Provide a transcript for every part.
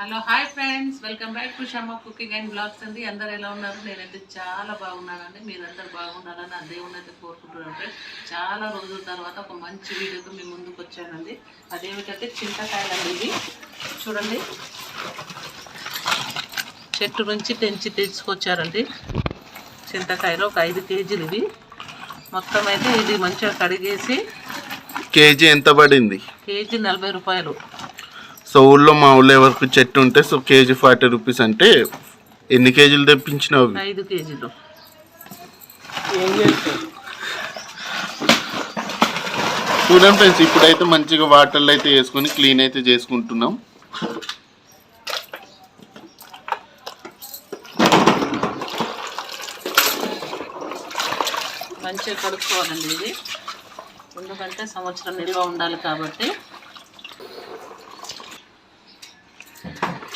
Hello hi friends. Welcome back to Shamma cooking and blogs అండి. అందరు ఎలా ఉన్నారు? నేనైతే చాలా బాగున్నానండి. మీరందరూ బాగున్నారని ఆ దేవుని అయితే కోరుకుంటున్నాను ఫ్రెండ్స్. చాలా రోజుల తర్వాత ఒక మంచి వీడియోతో మీ ముందుకు వచ్చానండి. అదేమిటంటే చింతకాయలు అండి ఇవి. చూడండి. చెట్టు నుంచి తెంచి తెచ్చుకొచ్చారండి చింతకాయలు ఒక ఐదు కేజీలు ఇవి. మొత్తం అయితే ఇది మంచిగా కడిగేసి కేజీ ఎంత పడింది? కేజీ నలభై రూపాయలు. సో ఊళ్ళో మా ఊళ్ళో ఎవరికి చెట్టు ఉంటే సో కేజీ ఫార్టీ రూపీస్ అంటే ఎన్ని కేజీలు తెప్పించినావు ఐదు కేజీలు. చూడండి ఫ్రెండ్స్ ఇప్పుడైతే మంచిగా వాటర్లో అయితే వేసుకొని క్లీన్ అయితే చేసుకుంటున్నాం. మంచిగా కడుక్కోవాలండి ఇది. ఎందుకంటే సంవత్సరం నిల్వ ఉండాలి కాబట్టి.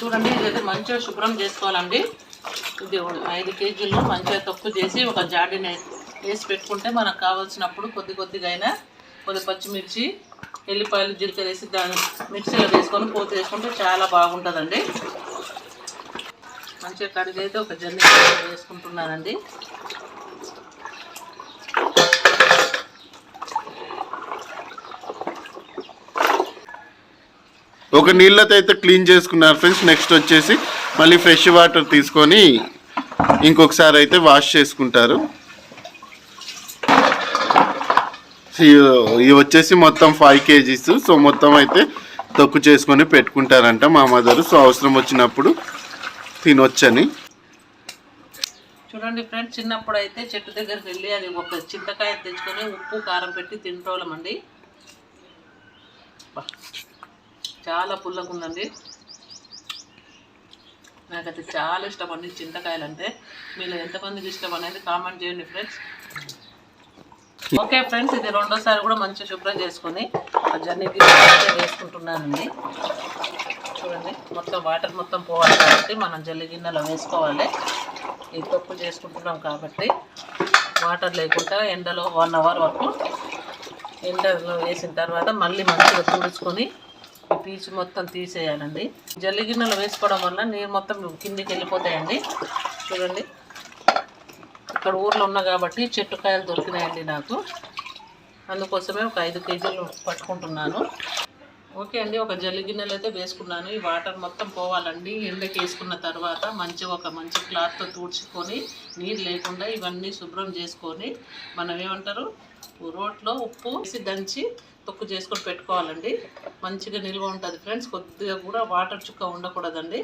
చూడండి ఇదైతే మంచిగా శుభ్రం చేసుకోవాలండి. ఇది ఐదు కేజీలు మంచిగా తక్కువ చేసి ఒక జాడీని వేసి పెట్టుకుంటే మనకు కావాల్సినప్పుడు కొద్ది కొద్దిగా అయినా కొద్ది పచ్చిమిర్చి ఎల్లిపాయలు జీలకర్ర వేసి దాని మిక్సీలో వేసుకొని పోత వేసుకుంటే చాలా బాగుంటుందండి. మంచిగా కడిగి అయితే ఒక జల్లి వేసుకుంటున్నానండి. ఒక నీళ్ళతో అయితే క్లీన్ చేసుకున్నారు ఫ్రెండ్స్. నెక్స్ట్ వచ్చేసి మళ్ళీ ఫ్రెష్ వాటర్ తీసుకొని ఇంకొకసారి అయితే వాష్ చేసుకుంటారు. ఇవి- వచ్చేసి మొత్తం ఫైవ్ కేజీస్. సో మొత్తం అయితే తొక్కు చేసుకొని పెట్టుకుంటారంట మా మదర్ సో అవసరం వచ్చినప్పుడు తినొచ్చని. చూడండి ఫ్రెండ్స్ చిన్నప్పుడు అయితే చెట్టు దగ్గరికి వెళ్ళి అది ఒక చింతకాయ తెచ్చుకొని ఉప్పు కారం పెట్టి తింటోళ్ళమండి చాలా పుల్లగా ఉందండి నాకైతే చాలా ఇష్టం అండి చింతకాయలు అంటే మీలో ఎంతమందికి ఇష్టం అనేది కామెంట్ చేయండి ఫ్రెండ్స్. ఓకే ఫ్రెండ్స్ ఇది రెండోసారి కూడా మంచిగా శుభ్రం చేసుకొని ఆ జర్నీకి వేసుకుంటున్నానండి. చూడండి మొత్తం వాటర్ మొత్తం పోవాలి కాబట్టి మనం జల్లి గిన్నెలో వేసుకోవాలి. ఈ తప్పు చేసుకుంటున్నాం కాబట్టి వాటర్ లేకుండా ఎండలో వన్ అవర్ వరకు ఎండలో వేసిన తర్వాత మళ్ళీ మంచిగా తుడుచుకొని పీచు మొత్తం తీసేయాలండి. జల్లి గిన్నెలు వేసుకోవడం వల్ల నీరు మొత్తం కిందికి వెళ్ళిపోతాయండి. చూడండి. ఇక్కడ ఊర్లో ఉన్నా కాబట్టి చెట్టు కాయలు దొరికినాయండి నాకు. అందుకోసమే ఒక ఐదు కేజీలు పట్టుకుంటున్నాను. ఓకే అండి ఒక జల్లి గిన్నెలు అయితే వేసుకున్నాను. ఈ వాటర్ మొత్తం పోవాలండి. ఎండకి వేసుకున్న తర్వాత మంచిగా ఒక మంచి క్లాత్తో తుడుచుకొని నీరు లేకుండా ఇవన్నీ శుభ్రం చేసుకొని మనం ఏమంటారు రోట్లో ఉప్పు వేసి దంచి తొక్కు చేసుకొని పెట్టుకోవాలండి. మంచిగా నిల్వ ఉంటుంది ఫ్రెండ్స్. కొద్దిగా కూడా వాటర్ చుక్క ఉండకూడదండి.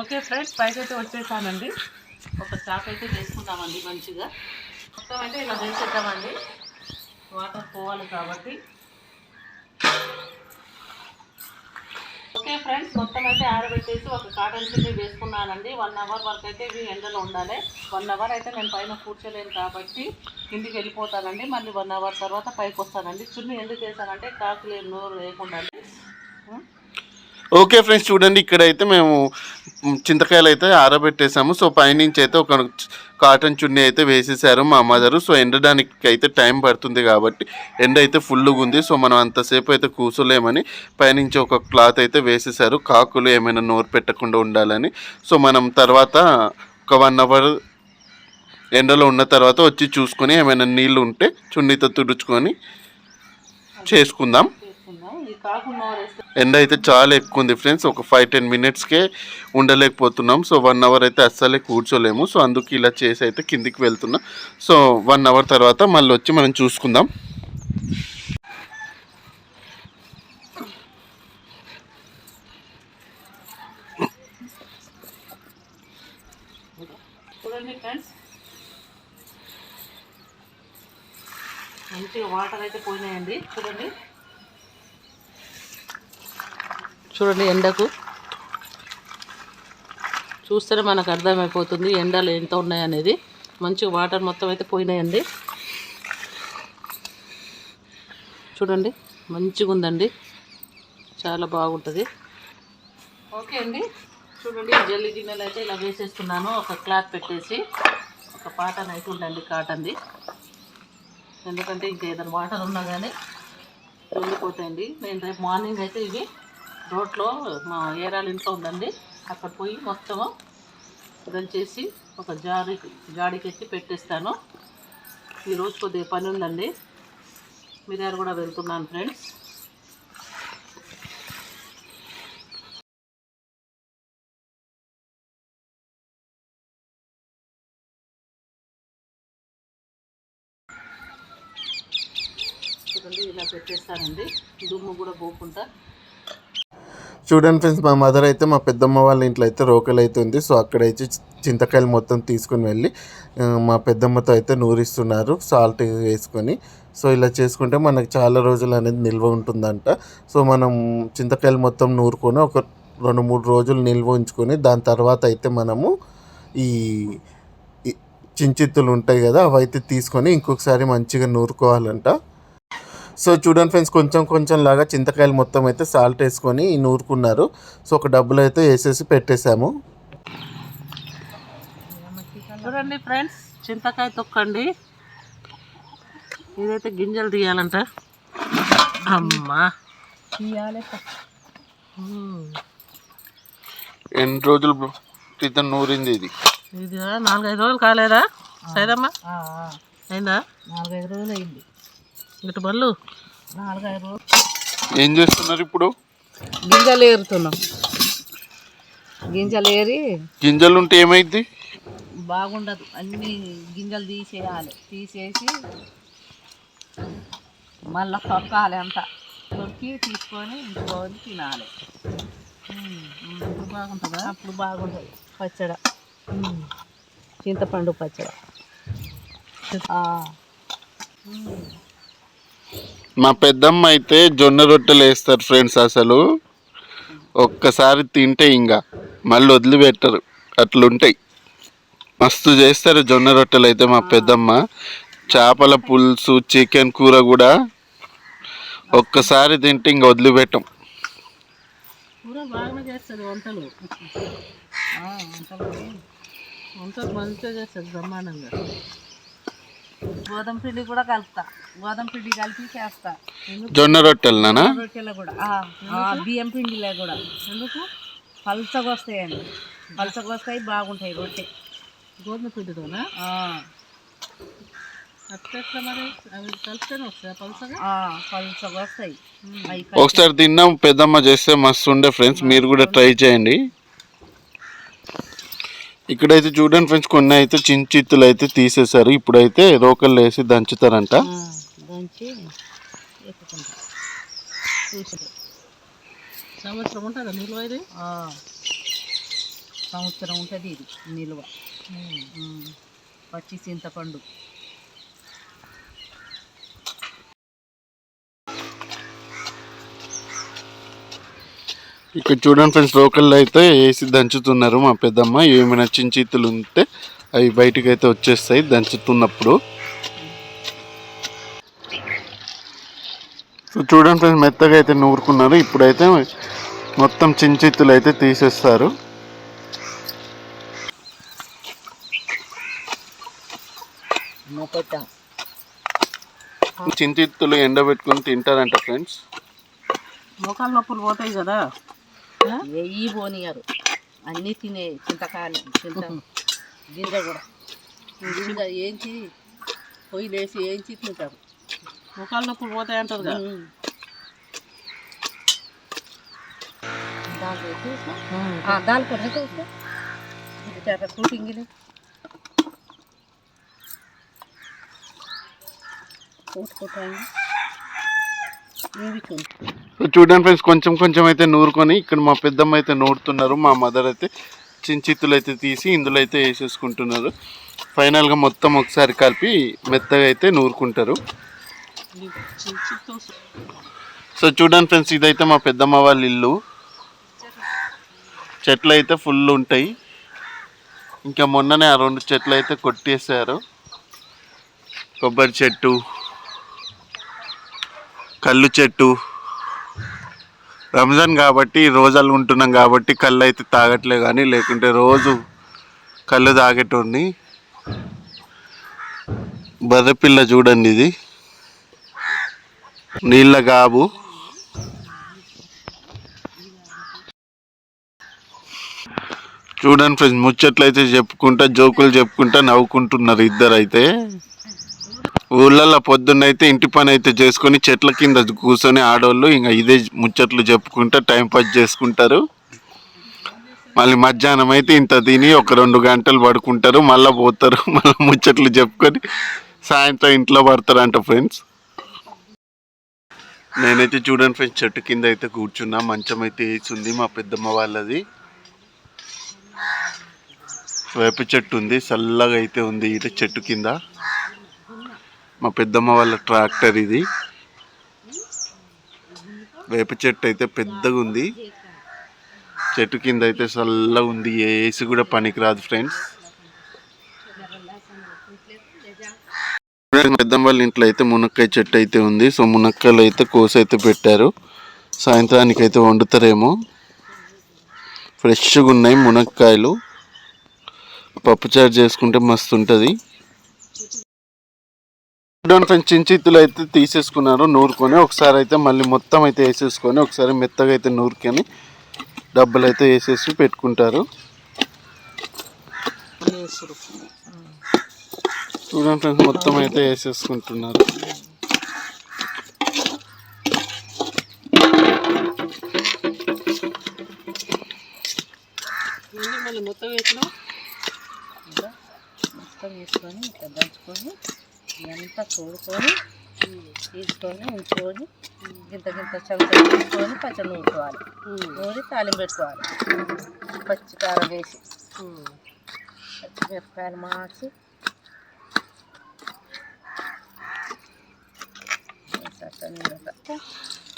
ఓకే ఫ్రెండ్స్ పైకి అయితే వచ్చేసానండి. ఒక చాప్ అయితే చేసుకుందామండి మంచిగా. మొత్తం అయితే ఇలా వేసేద్దామండి వాటర్ పోవాలి కాబట్టి. ఓకే ఫ్రెండ్స్ మొత్తం అయితే ఆరబెట్టేసి ఒక కాటన్ చున్నీ వేసుకున్నానండి. వన్ అవర్ వరకు అయితే ఇవి ఎండలో ఉండాలి. వన్ అవర్ అయితే నేను పైన కూర్చోలేను కాబట్టి కిందికి వెళ్ళిపోతానండి. మళ్ళీ వన్ అవర్ తర్వాత పైకి వస్తానండి. చున్నీ ఎందుకు వేసానంటే కాకులు నోరు లేకుండా ఓకే ఫ్రెండ్స్ చూడండి ఇక్కడైతే మేము చింతకాయలు అయితే ఆరబెట్టేసాము. సో పైనుంచి అయితే ఒక కాటన్ చున్నీ అయితే వేసేసారు మా మదరు. సో ఎండడానికి అయితే టైం పడుతుంది కాబట్టి ఎండ అయితే ఫుల్గా ఉంది. సో మనం అంతసేపు అయితే కూర్చోలేమని పైనుంచి ఒక క్లాత్ అయితే వేసేసారు. కాకులు ఏమైనా నోరు పెట్టకుండా ఉండాలని. సో మనం తర్వాత ఒక వన్ అవర్ ఎండలో ఉన్న తర్వాత వచ్చి చూసుకొని ఏమైనా నీళ్ళు ఉంటే చున్నీతో తుడుచుకొని చేసుకుందాం చేసుకుందాం ఈ కాకు నోరు వేస్తే ఎండ అయితే చాలా ఎక్కువ ఉంది ఫ్రెండ్స్. ఒక ఫైవ్ టెన్ మినిట్స్కే ఉండలేకపోతున్నాం. సో వన్ అవర్ అయితే అస్సలే కూర్చోలేము. సో అందుకు ఇలా చేసి అయితే కిందికి వెళ్తున్నాం. సో వన్ అవర్ తర్వాత మళ్ళీ వచ్చి మనం చూసుకుందాం. మంచిగా వాటర్ అయితే పోయినాయండి. చూడండి. చూడండి ఎండకు. చూస్తేనే మనకు అర్థమైపోతుంది ఎండలు ఎంత ఉన్నాయనేది. మంచి వాటర్ మొత్తం అయితే పోయినాయండి. చూడండి మంచిగా ఉందండి. చాలా బాగుంటుంది. ఓకే అండి. చూడండి ఈ జల్లి గిన్నెలు అయితే ఇలా వేసేస్తున్నాను. ఒక క్లాత్ పెట్టేసి ఒక పాటన్ అయితే ఉండండి కాటన్ది. ఎందుకంటే ఇంకా ఏదైనా వాటర్ ఉన్నా కానీ వెళ్ళిపోతాయండి. నేను రేపు మార్నింగ్ అయితే ఇవి రోడ్లో మా ఏరాలు ఇంట్లో ఉందండి. అక్కడ పోయి మొత్తము దంచేసి ఒక జాడి జాడికి పెట్టేస్తాను. ఈరోజు కొద్దిగా పని ఉందండి. మిరియాలు కూడా వెళ్తున్నాను ఫ్రెండ్స్. ఇలా పెట్టేస్తానండి. దుమ్ము కూడా పోకుండా. చూడండి ఫ్రెండ్స్ మా మదర్ అయితే మా పెద్దమ్మ వాళ్ళ ఇంట్లో అయితే రోకలు అయితే ఉంది సో అక్కడైతే చింతకాయలు మొత్తం తీసుకుని వెళ్ళి మా పెద్దమ్మతో అయితే నూరిస్తున్నారు సాల్ట్ వేసుకొని. సో ఇలా చేసుకుంటే మనకు చాలా రోజులు అనేది నిల్వ ఉంటుందంట. సో మనం చింతకాయలు మొత్తం నూరుకొని ఒక రెండు మూడు రోజులు నిల్వ ఉంచుకొని దాని తర్వాత అయితే మనము ఈ ఈ చించిత్తులు ఉంటాయి కదా అవైతే తీసుకొని ఇంకొకసారి మంచిగా నూరుకోవాలంట. సో చూడండి ఫ్రెండ్స్ కొంచెం కొంచెం లాగా చింతకాయలు మొత్తం అయితే సాల్ట్ వేసుకొని నూరుకున్నారు. సో ఒక డబ్బులు అయితే వేసేసి పెట్టేశాము. చూడండి ఫ్రెండ్స్ చింతకాయ తొక్కండి. ఇదైతే గింజలు తీయాలంట. అమ్మా. ఎన్ని రోజులు క్రితం నూరింది ఇది. ఇది నాలుగైదు రోజులు కాలేదా? సైదమ్మా అయిందా? నాలుగైదు రోజులు అయింది. ఇటు బళ్ళు నాలుగైదు. ఏం చేస్తున్నారు ఇప్పుడు? గింజలు ఏరుతున్నాం. గింజలు ఏరి గింజలు ఉంటే ఏమైంది బాగుండదు. అన్ని గింజలు తీసేయాలి. తీసేసి మళ్ళీ తొక్కాలి అంత. తొక్కి తీసుకొని ఇంచుకొని తినాలి. అప్పుడు బాగుంటుందా? అప్పుడు బాగుంటుంది. పచ్చడ. చింతపండు పచ్చడ. మా పెద్దమ్మ అయితే జొన్న రొట్టెలు వేస్తారు ఫ్రెండ్స్ అసలు. ఒక్కసారి తింటే ఇంకా మళ్ళీ వదిలిపెట్టరు. అట్లుంటాయి. మస్తు చేస్తారు జొన్న రొట్టెలు అయితే మా పెద్దమ్మ. చేపల పులుసు చికెన్ కూర కూడా ఒక్కసారి తింటే ఇంకా వదిలిపెట్టం. వంటలు మంచిగా చేస్తారు బ్రహ్మాండంగా. గోధుమ పిండి కూడా కలుపుతా. గోధుమ పిండి కలిపి చేస్తా. జొన్న రొట్టెలనా రొట్టెలో కూడా. ఆ, బియ్యం పిండిలో కూడా. ఎందుకు? పలుచగా వస్తాయండి. పలుచగా వస్తాయి బాగుంటాయి రొట్టె. గోధుమ పిండితోనా? ఒకసారి తిన్నాం పెద్దమ్మ చేస్తే మస్తు ఉండే ఫ్రెండ్స్ మీరు కూడా ట్రై చేయండి. ఇక్కడైతే చూడండి ఫ్రెండ్స్ కొన్ని అయితే చిన్న చిత్తులు అయితే తీసేశారు. ఇప్పుడైతే రోకళ్ళు వేసి దంచుతారంట. దంచి సంవత్సరం ఉంటుందా నిల్వ ఇది? సంవత్సరం ఉంటుంది ఇది నిల్వ. పచ్చి చింతపండు. ఇక్కడ చూడండి ఫ్రెండ్స్ రోకళ్ళు అయితే వేసి దంచుతున్నారు మా పెద్దమ్మ. ఏమైనా చిన్న చిత్తులు ఉంటే అవి బయటకు అయితే వచ్చేస్తాయి దంచుతున్నప్పుడు. సో చూడండి ఫ్రెండ్స్ మెత్తగా అయితే నూరుకున్నారు. ఇప్పుడైతే మొత్తం చిన్న చిత్తులు అయితే తీసేస్తారు. చిత్తులు ఎండబెట్టుకొని తింటారంట ఫ్రెండ్స్. మోకాలు నొప్పులు పోతాయి కదా. వెయ్యి పోనీయారు అన్నీ తినే చింతకాయలు చింత గింజ కూడా. గింజ ఏంచి పొయ్యి లేసి ఏంచి తింటారు. మోకాలు నొప్పులు పోతాయి అంటారు కదా. షూటింగ్ సో చూడండి ఫ్రెండ్స్ కొంచెం కొంచెం అయితే నూరుకొని ఇక్కడ మా పెద్దమ్మ అయితే నూరుతున్నారు మా మదర్ అయితే చించిత్తులు అయితే తీసి ఇందులో అయితే వేసేసుకుంటున్నారు. ఫైనల్గా మొత్తం ఒకసారి కలిపి మెత్తగా అయితే నూరుకుంటారు. సో చూడండి ఫ్రెండ్స్ ఇదైతే మా పెద్దమ్మ వాళ్ళ ఇల్లు. చెట్లు అయితే ఫుల్ ఉంటాయి. ఇంకా మొన్ననే ఆ రెండు చెట్లు అయితే కొట్టేశారు. కొబ్బరి చెట్టు. కళ్ళు చెట్టు. రంజాన్ కాబట్టి రోజాలు ఉంటున్నాం కాబట్టి కళ్ళు అయితే తాగట్లే కానీ లేకుంటే రోజు కళ్ళు తాగేటోడిని బర్రెపిల్ల చూడండి ఇది. నీళ్ళ గాబు. చూడండి ఫ్రెండ్స్ ముచ్చట్లయితే చెప్పుకుంటా జోకులు చెప్పుకుంటా నవ్వుకుంటున్నారు ఇద్దరు అయితే ఊళ్ళల్లో పొద్దున్నైతే ఇంటి పని అయితే చేసుకొని చెట్ల కింద కూర్చొని ఆడవాళ్ళు ఇంకా ఇదే ముచ్చట్లు చెప్పుకుంటా టైం పాస్ చేసుకుంటారు. మళ్ళీ మధ్యాహ్నం అయితే ఇంత తిని ఒక రెండు గంటలు పడుకుంటారు. మళ్ళీ పోతారు. మళ్ళీ ముచ్చట్లు చెప్పుకొని సాయంత్రం ఇంట్లో పడతారంట ఫ్రెండ్స్. నేనైతే చూడండి ఫ్రెండ్స్ చెట్టు కింద అయితే కూర్చున్నా. మంచం అయితే వేసింది మా పెద్దమ్మ వాళ్ళది. వేప చెట్టు ఉంది. చల్లగా అయితే ఉంది ఇటు చెట్టు కింద. మా పెద్దమ్మ వాళ్ళ ట్రాక్టర్ ఇది. వేప చెట్టు అయితే పెద్దగా ఉంది. చెట్టు కింద అయితే చల్లగా ఉంది. ఏసి కూడా పనికిరాదు ఫ్రెండ్స్. పెద్దమ్మ వాళ్ళ ఇంట్లో అయితే మునక్కాయ చెట్టు అయితే ఉంది. సో మునక్కాయలు అయితే కోసి అయితే పెట్టారు. సాయంత్రానికి అయితే వండుతారేమో. ఫ్రెష్గా ఉన్నాయి మునక్కాయలు. పప్పుచారు చేసుకుంటే మస్తు ఉంటుంది. ఫ్రెండ్స్ చించిత్తులు అయితే తీసేసుకున్నారు నూరుకొని. ఒకసారి అయితే మళ్ళీ మొత్తం అయితే వేసేసుకొని ఒకసారి మెత్తగా అయితే నూరుకొని డబ్బులు అయితే వేసేసి పెట్టుకుంటారు. చూడండి ఫ్రెండ్స్ మొత్తం అయితే వేసేసుకుంటున్నారు. మొత్తం వేసుకొని దంచుకొని ఇదంతా చూడుకొని తీసుకొని ఉంచుకొని గింత గింత చెంచా తీసుకొని పచ్చడి నూరుకోవాలి. నూరి తాలింపు పెట్టుకోవాలి. పచ్చి కారం వేసి. పచ్చిమిరపకాయలు మార్చి.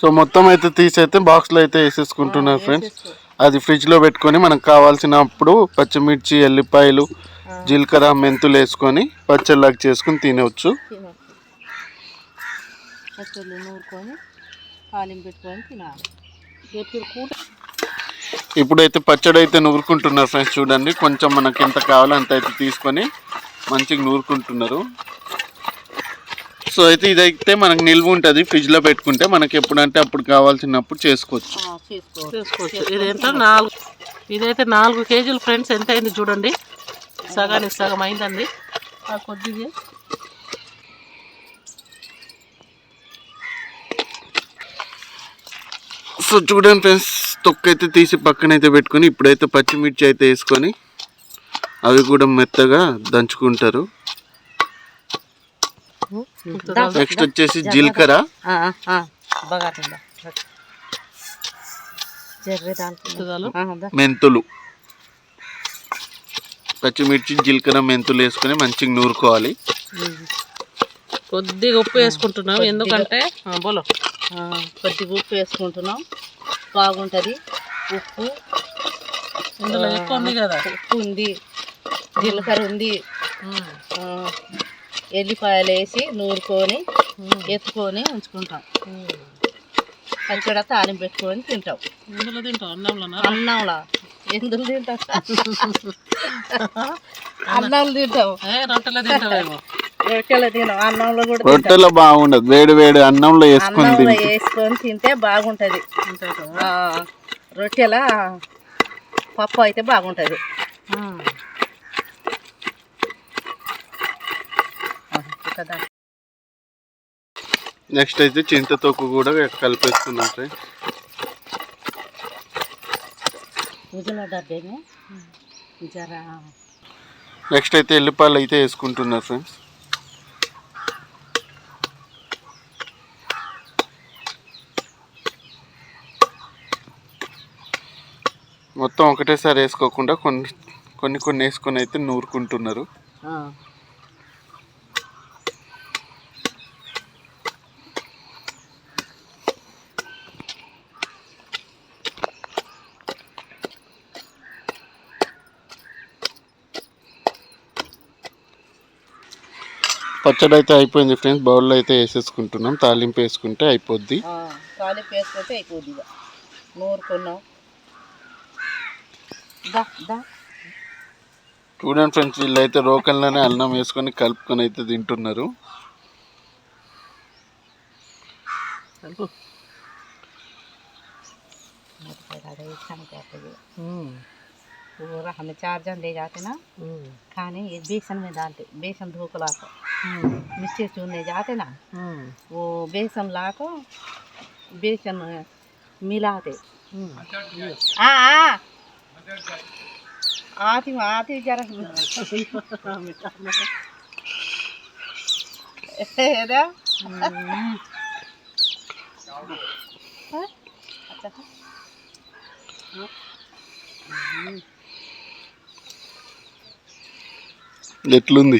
సో మొత్తం అయితే తీసి అయితే బాక్స్లో అయితే వేసేసుకుంటున్నారు ఫ్రెండ్స్. అది ఫ్రిడ్జ్లో పెట్టుకొని మనకు కావాల్సినప్పుడు పచ్చిమిర్చి ఎల్లిపాయలు జీలకర్ర మెంతులు వేసుకొని పచ్చళ్ళకి చేసుకుని తినవచ్చు ఇప్పుడైతే పచ్చడి అయితే నూరుకుంటున్నారు ఫ్రెండ్స్ చూడండి. కొంచెం మనకి ఎంత కావాలో అంత అయితే తీసుకొని మంచిగా నూరుకుంటున్నారు. సో అయితే ఇదైతే మనకు నిల్వ ఉంటుంది. ఫ్రిడ్జ్లో పెట్టుకుంటే మనకి ఎప్పుడంటే అప్పుడు కావాల్సినప్పుడు చేసుకోవచ్చు. చేసుకోవచ్చు. ఇదేంటో నాలుగు. ఇదైతే నాలుగు కేజీలు ఫ్రెండ్స్ ఎంత అయింది చూడండి. సగానికి సగం అయిందండి. ఆ కొద్దిగా. సో చూడండి ఫ్రెండ్స్ తొక్క అయితే తీసి పక్కన అయితే పెట్టుకొని ఇప్పుడైతే పచ్చిమిర్చి అయితే వేసుకొని అవి కూడా మెత్తగా దంచుకుంటారు. నెక్స్ట్ వచ్చేసి జీలకర్ర. మెంతులు. పచ్చిమిర్చి జీలకర్ర మెంతులు వేసుకొని మంచిగా నూరుకోవాలి. కొద్దిగా ఉప్పు వేసుకుంటున్నాం. ఎందుకంటే బోలో. కొద్దిగా ఉప్పు వేసుకుంటున్నాం. బాగుంటుంది. ఉప్పు. ఇందులో ఎక్కువ ఉంది కదా? ఉప్పు ఉంది. జీలకర్ర ఉంది. ఎల్లిపాయలు వేసి నూరుకొని ఎత్తుకొని ఉంచుకుంటాం. పచ్చడి తాలింపు పెట్టుకొని తింటాం. ఇందులో తింటాం. అన్నంలోనా? అన్నంలా. ఎందుకు తింటాం అన్నం తింటాం ఏ రొట్టెలో తింటామేమో రొట్టెలు తినాం అన్నంలో కూడా రొట్టెలో బాగుండదు వేడి వేడి అన్నంలో వేసుకొని అన్నంలో తింటే. వేసుకొని తింటే బాగుంటుంది. రొట్టెల పప్పు అయితే బాగుంటుంది. కదా నెక్స్ట్ అయితే చింతతొక్కు కూడా కలిపేస్తున్నాం ఫ్రెండ్స్. పూజల డబ్బేనే. జరా నెక్స్ట్ అయితే ఎల్లిపాయలు అయితే వేసుకుంటున్నారు ఫ్రెండ్స్. మొత్తం ఒకటేసారి వేసుకోకుండా కొన్ని కొన్ని కొన్ని వేసుకొని అయితే నూరుకుంటున్నారు. పచ్చడి అయితే అయిపోయింది ఫ్రెండ్స్ బౌల్లో అయితే వేసేసుకుంటున్నాం తాలింపు వేసుకుంటే అయిపోద్ది తాలింపు వేసుకుంటే అయిపోద్ది ఇక నూరుకున్నాం దా దా చూడండి ఫ్రెండ్స్ వీళ్ళు అయితే రోకల్లోనే అన్నం వేసుకొని కలుపుకొని అయితే తింటున్నారు కలుపు. మిరపకాయలు అదే వేసాను కాబట్టి ఉమ్. पूरा हमें चार जन ले जाते ना खाने ये बेसन में डालते बेसन धो के लाकर मिर्ची चूरने जाते ना वो बेसन ला को बेसन में मिलाते आ आ आती हूँ आती हूँ जरा है ना? हाँ? अच्छा था? ఎట్లుంది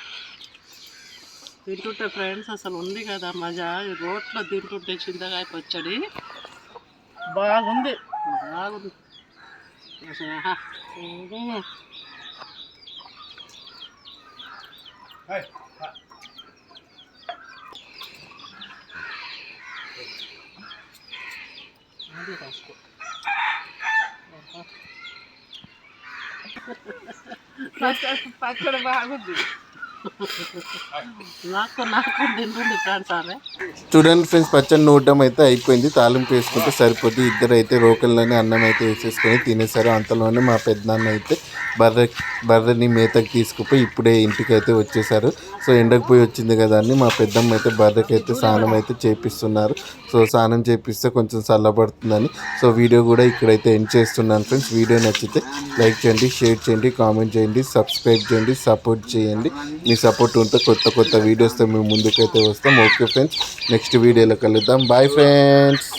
తింటుంటే ఫ్రెండ్స్ అసలు ఉంది కదా మజా. రోట్లో తింటుంటే చింతకాయ పచ్చడి. బాగుంది. బాగుంది. అసలు అది రాసుకో పచ్చడి బాగుంది. నాకు నాకు తింటుంది ఫ్రెండ్స్ ఆమె చూడండి ఫ్రెండ్స్ పచ్చడి నూడడం అయితే అయిపోయింది. తాలింపు వేసుకుంటే సరిపోద్ది. ఇద్దరు అయితే రోకల్లోనే అన్నం అయితే వేసేసుకొని తినేసారు అంతలోనే మా పెద్దనాన్న అయితే బర్రె బర్రెని మేతకు తీసుకుపోయి ఇప్పుడే ఇంటికి అయితే వచ్చేసారు సో ఎండకు పోయి వచ్చింది కదా అని మా పెద్దమ్మ అయితే బర్రెకి అయితే స్నానం అయితే చేపిస్తున్నారు. సో స్నానం చేపిస్తే కొంచెం చల్లబడుతుందని. సో వీడియో కూడా ఇక్కడైతే ఎండ్ చేస్తున్నాను ఫ్రెండ్స్. వీడియో నచ్చితే లైక్ చేయండి షేర్ చేయండి కామెంట్ చేయండి సబ్స్క్రైబ్ చేయండి సపోర్ట్ చేయండి. మీ సపోర్ట్ ఉంటే కొత్త కొత్త వీడియోస్తో మేము ముందుకైతే వస్తాం. ఓకే ఫ్రెండ్స్ నెక్స్ట్ వీడియోలో కలుద్దాం. Bye friends.